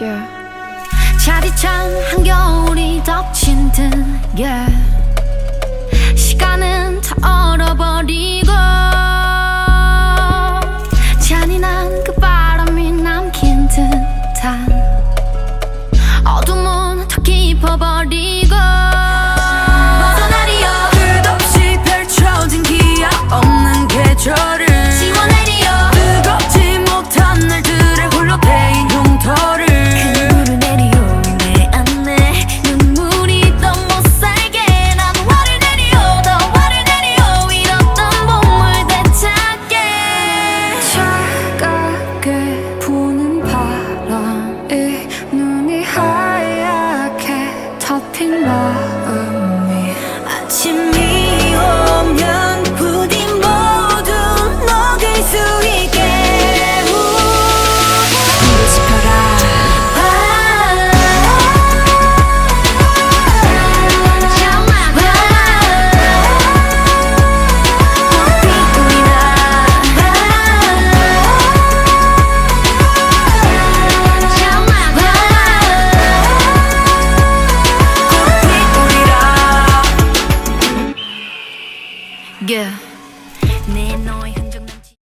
yeah. 차디찬 한겨울이 덮친 듯 yeah. 시간은 다 얼어버리고 잔인한 그 바람이 남긴 듯한 어둠은 더 깊어버리고 같은 것 Yeah.